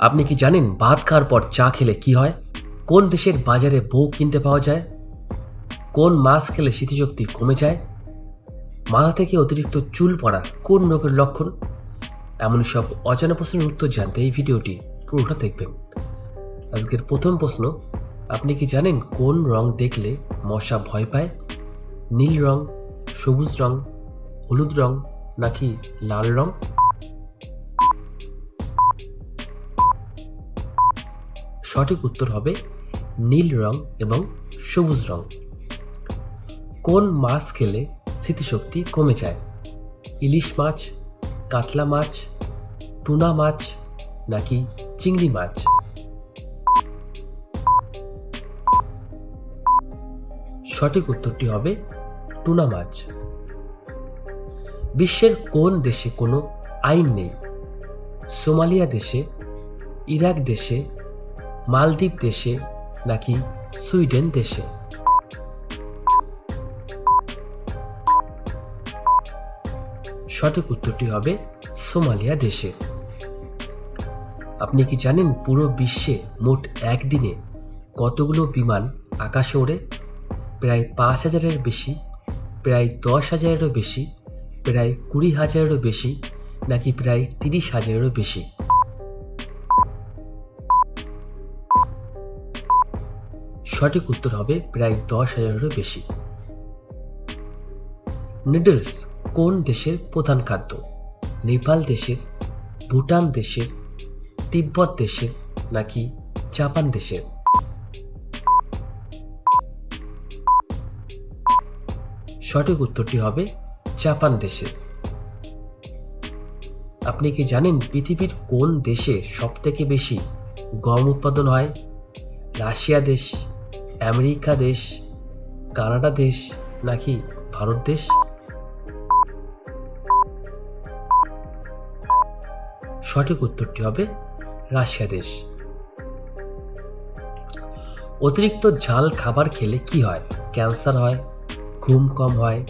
আপনি কি জানেন ভাত খাওয়ার পর চা খেলে কি হয়? কোন দেশের বাজারে বউ কিনতে পাওয়া যায়? কোন মাছ খেলে স্মৃতিশক্তি কমে যায়? মাথা থেকে অতিরিক্ত চুল পড়া কোন রোগের লক্ষণ? এমন সব অজানা প্রশ্নের উত্তর জানতে এই ভিডিওটি পুরোটা দেখবেন। আজকের প্রথম প্রশ্ন, আপনি কি জানেন কোন রং দেখলে মশা ভয় পায়? নীল রং, সবুজ রং, হলুদ রং নাকি লাল রং? সঠিক উত্তর হবে নীল রং এবং সবুজ রং। কোন মাছ খেলে স্মৃতিশক্তি কমে যায়? ইলিশ মাছ, কাতলা মাছ, টুনা মাছ নাকি চিংড়ি মাছ? সঠিক উত্তরটি হবে টুনা মাছ। বিশ্বের কোন দেশে কোনো আইন নেই? সোমালিয়া দেশে, ইরাক দেশে মালদ্বীপ দেশে নাকি সুইডেন দেশে? সঠিক উত্তরটি হবে সোমালিয়া দেশে। আপনি কি জানেন পুরো বিশ্বে মোট একদিনে কতগুলো বিমান আকাশে ওড়ে? প্রায় পাঁচ হাজারের বেশি, প্রায় দশ হাজারেরও বেশি, প্রায় কুড়ি হাজারেরও বেশি, নাকি প্রায় তিরিশ হাজারেরও বেশি? সঠিক উত্তর হবে প্রায় দশ হাজারেরও বেশি। নুডলস কোন দেশের প্রধান খাদ্য? নেপাল দেশের, ভুটান দেশের, তিব্বত দেশের নাকি জাপান দেশের? সঠিক উত্তরটি হবে জাপান দেশের। আপনি কি জানেন পৃথিবীর কোন দেশে সবথেকে বেশি গম উৎপাদন হয়? রাশিয়া দেশ আমেরিকা দেশ, কানাডা দেশ নাকি ভারত দেশ? সঠিক উত্তরটি হবে রাশিয়া দেশ। অতিরিক্ত ঝাল খাবার খেলে কি হয়? ক্যান্সার হয়, ঘুম কম হয়,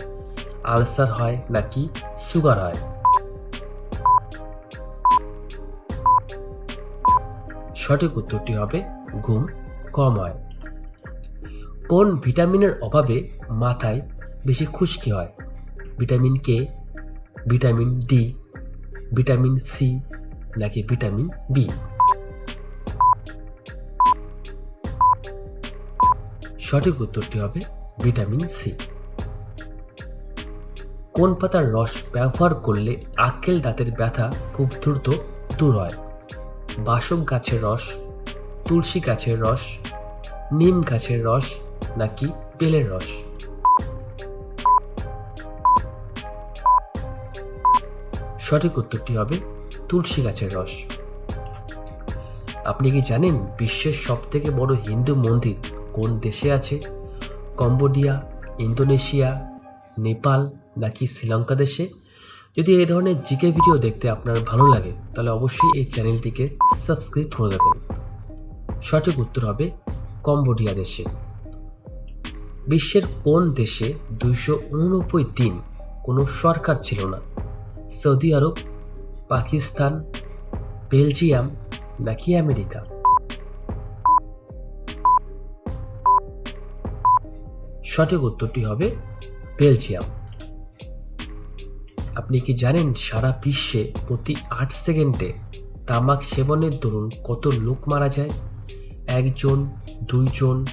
আলসার হয় নাকি সুগার হয়? সঠিক উত্তরটি হবে ঘুম কম হয়। কোন ভিটামিনের অভাবে মাথায় বেশি খুশকি হয়? Vitamin K? Vitamin D? Vitamin C? নাকি ভিটামিন বি? সঠিক উত্তরটি হবে ভিটামিন সি। কোন পাতার রস ব্যবহার করলে আক্কেল দাঁতের ব্যথা খুব দ্রুত দূর হয়? বাসক গাছের রস? তুলসী গাছের রস? নিম গাছের রস নাকি বেলের রস? সঠিক উত্তরটি হবে তুলসী গাছের রস। আপনি কি জানেন বিশ্বের সব থেকে বড় হিন্দু মন্দির কোন দেশে আছে? কম্বোডিয়া, ইন্দোনেশিয়া, নেপাল নাকি শ্রীলঙ্কা দেশে? যদি এই ধরনের জিকে ভিডিও দেখতে আপনার ভালো লাগে, তাহলে অবশ্যই এই চ্যানেলটিকে সাবস্ক্রাইব করে দেবেন। সঠিক উত্তর হবে কম্বোডিয়া দেশে। বিশ্বের কোন দেশে দুইশো উননব্বই দিন কোনো সরকার ছিল না? সৌদি আরব, পাকিস্তান, বেলজিয়াম নাকি আমেরিকা? সঠিক উত্তরটি হবে বেলজিয়াম। আপনি কি জানেন সারা বিশ্বে প্রতি আট সেকেন্ডে তামাক সেবনের দরুন কত লোক মারা যায়? একজন দুইজন,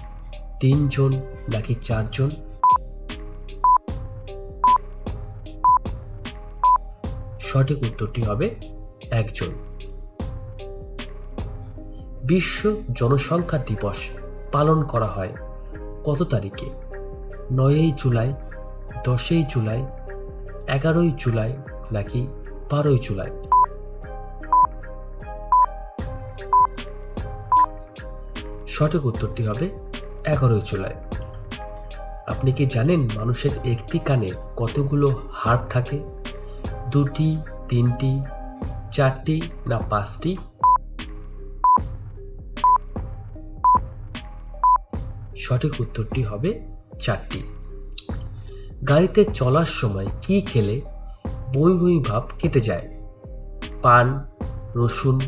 তিনজন, নাকি চারজন? সঠিক উত্তরটি হবে একজন। বিশ্ব জনসংখ্যা দিবস পালন করা হয় কত তারিখে? নয়ই জুলাই, দশই জুলাই, এগারোই জুলাই, নাকি বারোই জুলাই? সঠিক উত্তরটি হবে এগারোই জুলাই। আপনি কি জানেন মানুষের একটি কানে কতগুলো হাড় থাকে? দুটি, তিনটি, চারটি না পাঁচটি? সঠিক উত্তরটি হবে চারটি। গাড়িতে চলার সময় কি খেলে বই বই ভাব কেটে যায়? পান, রসুন,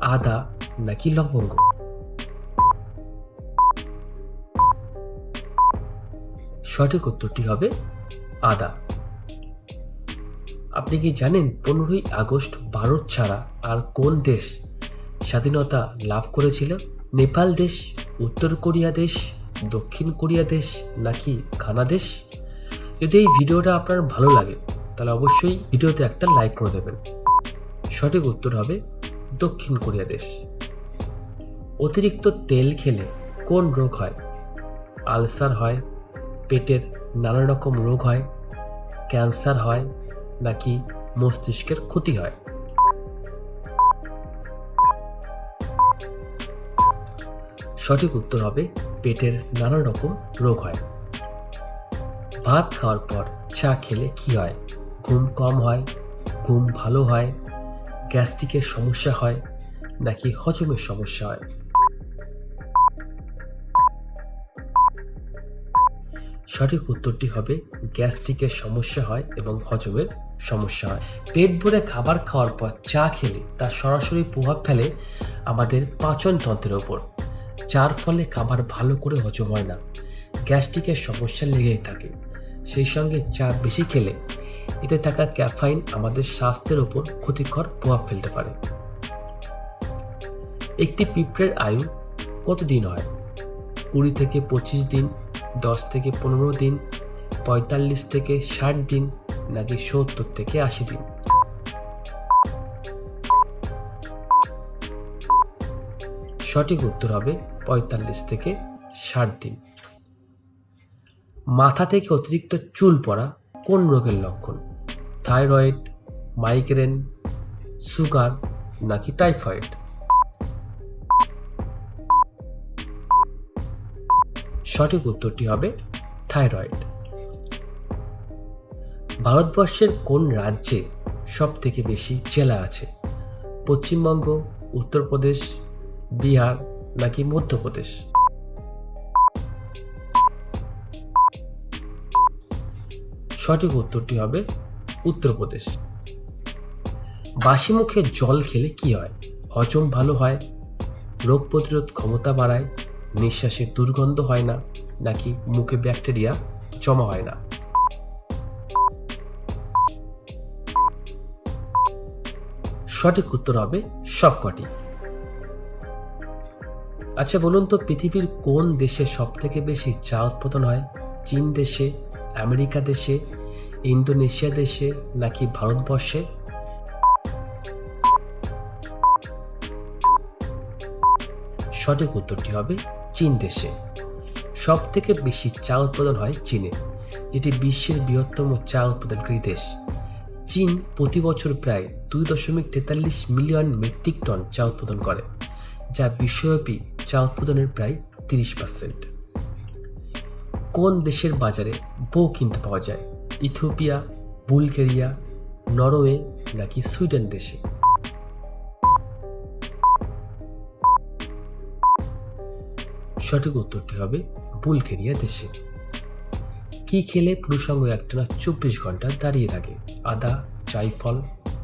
আদা নাকি লবঙ্গ? সঠিক উত্তরটি হবে আদা। আপনি কি জানেন পনেরোই আগস্ট ভারত ছাড়া আর কোন দেশ স্বাধীনতা লাভ করেছিল? নেপাল দেশ, উত্তর কোরিয়া দেশ, দক্ষিণ কোরিয়া দেশ নাকি ঘানা দেশ? যদি এই ভিডিওটা আপনার ভালো লাগে, তাহলে অবশ্যই ভিডিওতে একটা লাইক করে দেবেন। সঠিক উত্তর হবে দক্ষিণ কোরিয়া দেশ। অতিরিক্ত তেল খেলে কোন রোগ হয়? আলসার হয় পেটের নানা রকম রোগ হয়, ক্যান্সার হয়, নাকি মস্তিষ্কের ক্ষতি হয়? সঠিক উত্তর হবে, পেটের নানা রকম রোগ হয়। ভাত খাওয়ার পর চা খেলে কি হয়? ঘুম কম হয়, ঘুম ভালো হয়, গ্যাস্ট্রিকের সমস্যা হয়, নাকি হজমের সমস্যা হয়? সঠিক উত্তরটি হবে গ্যাস্ট্রিকের সমস্যা হয় এবং হজমের সমস্যা হয়। পেট ভরে খাবার খাওয়ার পর চা খেলে তার সরাসরি প্রভাব ফেলে আমাদের পাচন তন্ত্রের ওপর, যার ফলে খাবার ভালো করে হজম হয় না। গ্যাস্ট্রিকের সমস্যা লেগেই থাকে। সেই সঙ্গে চা বেশি খেলে এতে থাকা ক্যাফাইন আমাদের স্বাস্থ্যের ওপর ক্ষতিকর প্রভাব ফেলতে পারে। একটি পিঁপড়ের আয়ু কতদিন হয়? কুড়ি থেকে পঁচিশ দিন দশ থেকে পনেরো দিন, পঁয়তাল্লিশ থেকে ষাট দিন, নাকি সত্তর থেকে আশি দিন। সঠিক উত্তর হবে পঁয়তাল্লিশ থেকে ষাট দিন। মাথা থেকে অতিরিক্ত চুল পড়া কোন রোগের লক্ষণ? থাইরয়েড, মাইগ্রেন, সুগার, নাকি টাইফয়েড? সঠিক উত্তরটি হবে থাইরয়েড। ভারতবর্ষের কোন রাজ্যে সব থেকে বেশি জেলা আছে? পশ্চিমবঙ্গ, উত্তরপ্রদেশ, বিহার নাকি মধ্যপ্রদেশ? সঠিক উত্তরটি হবে উত্তরপ্রদেশ। বাসি মুখে জল খেলে কি হয়? হজম ভালো হয়? রোগ প্রতিরোধ ক্ষমতা বাড়ায়? নিঃশ্বাসে দুর্গন্ধ হয় না, নাকি মুখে ব্যাকটেরিয়া জমা হয় না? সঠিক উত্তর হবে সবকটি। আচ্ছা বলুন তো, পৃথিবীর কোন দেশে সব থেকে বেশি চা উৎপাদন হয়? চীন দেশে, আমেরিকা দেশে, ইন্দোনেশিয়া দেশে, নাকি ভারতবর্ষে? সঠিক উত্তরটি হবে চীন দেশে। সব থেকে বেশি চা উৎপাদন হয় চীনে, যেটি বিশ্বের বৃহত্তম চা উৎপাদনকারী দেশ। চীন প্রতি বছর প্রায় দুই দশমিক তেতাল্লিশ মিলিয়ন মেট্রিক টন চা উৎপাদন করে, যা বিশ্বব্যাপী চা উৎপাদনের প্রায় তিরিশ পার্সেন্ট। কোন দেশের বাজারে বউ কিনতে পাওয়া যায়? ইথিওপিয়া, বুলগেরিয়া, নরওয়ে নাকি সুইডেন দেশে? সঠিক উত্তরটি হবে বুলগেরিয়া দেশে। কি খেলে পুরুষাঙ্গ একটানা চব্বিশ ঘণ্টা দাঁড়িয়ে থাকে? আদা জাইফল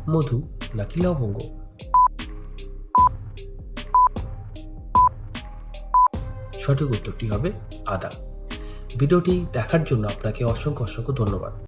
মধু নাকি লবঙ্গ? সঠিক উত্তরটি হবে আদা। ভিডিওটি দেখার জন্য আপনাকে অসংখ্য অসংখ্য ধন্যবাদ।